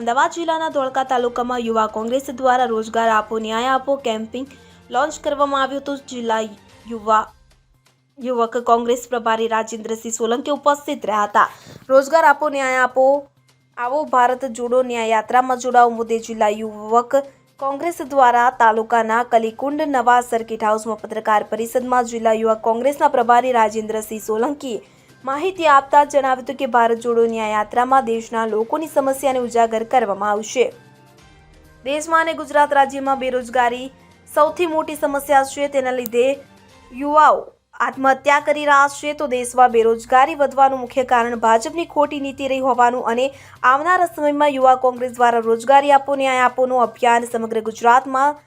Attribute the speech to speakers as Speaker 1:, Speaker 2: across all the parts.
Speaker 1: અમદાવાદ જિલ્લાના ધોળકા તાલુકામાં યુવા કોંગ્રેસ દ્વારા રોજગાર આપો, ન્યાય આપો કેમ્પિંગ લોન્ચ કરવામાં આવ્યું હતું. જિલ્લા યુવા યુવક કોંગ્રેસ પ્રભારી રાજેન્દ્રસિંહ સોલંકી ઉપસ્થિત રહ્યા હતા. રોજગાર આપો, ન્યાય આપો, આવો ભારત જોડો ન્યાય યાત્રામાં જોડાવ મુદ્દે જિલ્લા યુવક કોંગ્રેસ દ્વારા તાલુકાના કલીકુંડ નવા સર્કિટ હાઉસમાં પત્રકાર પરિષદમાં જિલ્લા યુવક કોંગ્રેસના પ્રભારી રાજેન્દ્રસિંહ સોલંકીએ માહિતી આપતા જણાવ્યું હતું કે ભારત જોડો યાત્રામાં દેશના લોકોની સમસ્યાને ઉજાગર કરવામાં આવશે. દેશમાં અને ગુજરાત રાજ્યમાં બેરોજગારી સૌથી મોટી સમસ્યા છે. તેના લીધે યુવાઓ આત્મહત્યા કરી રહ્યા છે. તો દેશમાં બેરોજગારી વધવાનું મુખ્ય કારણ ભાજપની ખોટી નીતિ રહી હોવાનું અને આવનારા સમયમાં યુવા કોંગ્રેસ દ્વારા રોજગારી આપો, ન્યાય આપોનું અભિયાન સમગ્ર ગુજરાતમાં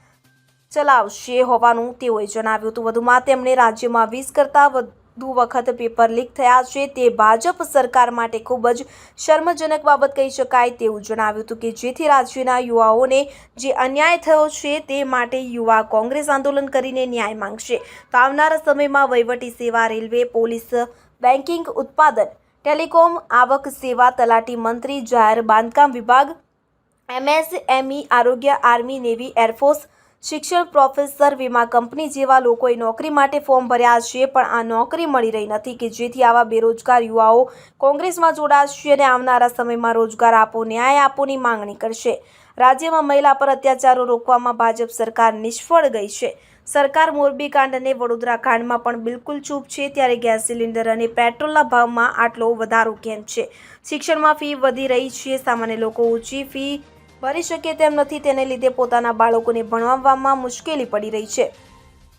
Speaker 1: ચલાવશે હોવાનું તેઓએ જણાવ્યું હતું. વધુમાં તેમણે રાજ્યમાં વીસ કરતાં વધુ વખત પેપર લીક થયા છે. તે ભાજપ સરકાર માટે ખૂબ જ શર્મજનક બાબત કહી શકાય તેવું જણાવ્યું હતું કે જેથી રાજ્યના યુવાઓને જે અન્યાય થયો છે તે માટે યુવા કોંગ્રેસ આંદોલન કરીને ન્યાય માંગશે. તો આવનારા સમયમાં વહીવટી સેવા, રેલવે, પોલીસ, બેન્કિંગ, ઉત્પાદન, ટેલિકોમ, આવક, સેવા, તલાટી મંત્રી, જાહેર બાંધકામ વિભાગ, એમએસએમઈ, આરોગ્ય, આર્મી, નેવી, એરફોર્સ શિક્ષણ પ્રોફેસર વીમા કંપની જેવા લોકોએ નોકરી માટે ફોર્મ ભર્યા છે, પણ આ નોકરી મળી રહી નથી કે જેથી આવા બેરોજગાર યુવાઓ કોંગ્રેસમાં જોડાશે અને આવનારા સમયમાં રોજગાર આપો, ન્યાય આપોની માંગણી કરશે. રાજ્યમાં મહિલા પર અત્યાચારો રોકવામાં ભાજપ સરકાર નિષ્ફળ ગઈ છે. સરકાર મોરબી કાંડ અને વડોદરા કાંડમાં પણ બિલકુલ ચૂપ છે, ત્યારે ગેસ સિલિન્ડર અને પેટ્રોલના ભાવમાં આટલો વધારો કેમ છે? શિક્ષણમાં ફી વધી રહી છે, સામાન્ય લોકો ઊંચી ફી ભરી શકે તેમ નથી, તેને લીધે પોતાના બાળકોને ભણવામાં મુશ્કેલી પડી રહી છે.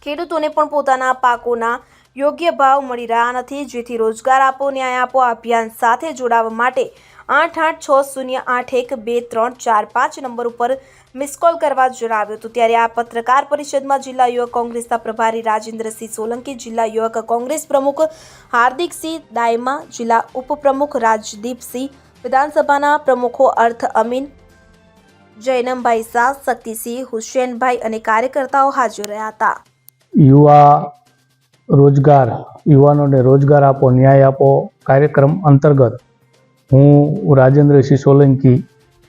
Speaker 1: ખેડૂતોને પણ પોતાના પાકોના યોગ્ય ભાવ મળી રહ્યા નથી, જેથી રોજગાર આપો, ન્યાય આપો, અભિયાન સાથે જોડાવા માટે આઠ આઠ છ શૂન્ય આઠ એક બે ત્રણ ચાર પાંચ નંબર ઉપર મિસ કોલ કરવા જણાવ્યું હતું. ત્યારે આ પત્રકાર પરિષદમાં જિલ્લા યુવક કોંગ્રેસના પ્રભારી રાજેન્દ્રસિંહ સોલંકી, જિલ્લા યુવક કોંગ્રેસ પ્રમુખ હાર્દિકસિંહ દાયમા, જિલ્લા ઉપપ્રમુખ રાજદીપસિંહ, વિધાનસભાના પ્રમુખો અર્થ અમીન જૈનમભાઈ શાહ શક્તિસિંહ હુસેનભાઈ અને કાર્યકર્તાઓ હાજર રહ્યા હતા.
Speaker 2: યુવા રોજગાર, યુવાનોને રોજગાર આપો, ન્યાય આપો. કાર્યક્રમ અંતર્ગત હું રાજેન્દ્રસિંહ સોલંકી,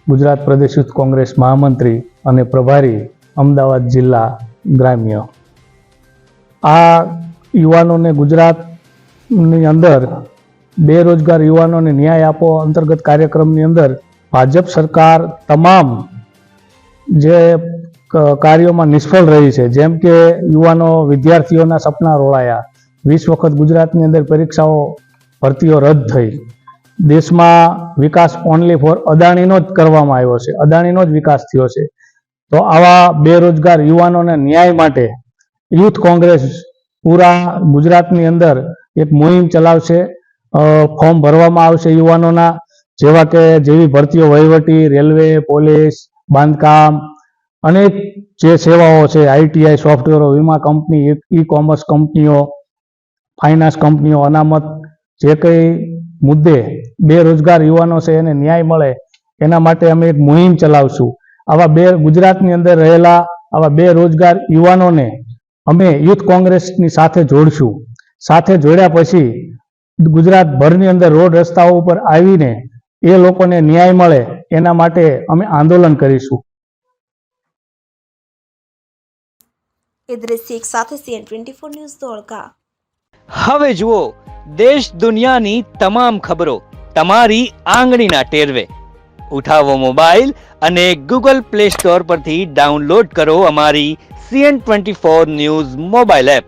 Speaker 2: ગુજરાત પ્રદેશ યુથ કોંગ્રેસ મહામંત્રી અને પ્રભારી, અમદાવાદ જિલ્લા ગ્રામ્ય. આ યુવાનોને ગુજરાતની અંદર બેરોજગાર યુવાનોને ન્યાય આપો અંતર્ગત કાર્યક્રમની અંદર ભાજપ સરકાર તમામ જે કાર્યોમાં નિષ્ફળ રહી છે, જેમ કે યુવાનો વિદ્યાર્થીઓના સપના રોળાયા, વીસ વખત ગુજરાતની અંદર પરીક્ષાઓ ભરતીઓ રદ થઈ. દેશમાં વિકાસ ઓનલી ફોર અદાણીનો જ કરવામાં આવ્યો છે, અદાણીનો જ વિકાસ થયો છે. તો આવા બેરોજગાર યુવાનોને ન્યાય માટે યુથ કોંગ્રેસ પૂરા ગુજરાતની અંદર એક મુહિમ ચલાવશે. ફોર્મ ભરવામાં આવશે યુવાનોના, જેવા કે જેવી ભરતીઓ વહીવટી, રેલવે, પોલીસ બાંધકામ અનેક જે સેવાઓ છે આઈટીઆઈ સોફ્ટવેરો, વીમા કંપની, ઈ કોમર્સ કંપનીઓ, ફાઇનાન્સ કંપનીઓ, અનામત, જે કંઈ મુદ્દે બેરોજગાર યુવાનો છે, એને ન્યાય મળે, એના માટે અમે એક મુહિમ ચલાવશું. આવા બે ગુજરાતની અંદર રહેલા આવા બેરોજગાર યુવાનોને અમે યુથ કોંગ્રેસની સાથે જોડશું. સાથે જોડ્યા પછી ગુજરાતભરની અંદર રોડ રસ્તાઓ ઉપર આવીને એ લોકોને ન્યાય મળે એના માટે અમે આંદોલન કરીશું.
Speaker 1: ઇદ્રિસ શેખ સાથે CN twenty four news Dholka
Speaker 3: હવે જુઓ દેશ દુનિયાની તમામ ખબરો તમારી આંગળીના ટેરવે. ઉઠાવો મોબાઈલ અને ગૂગલ પ્લે સ્ટોર પરથી ડાઉનલોડ કરો અમારી CN twenty four news mobile app.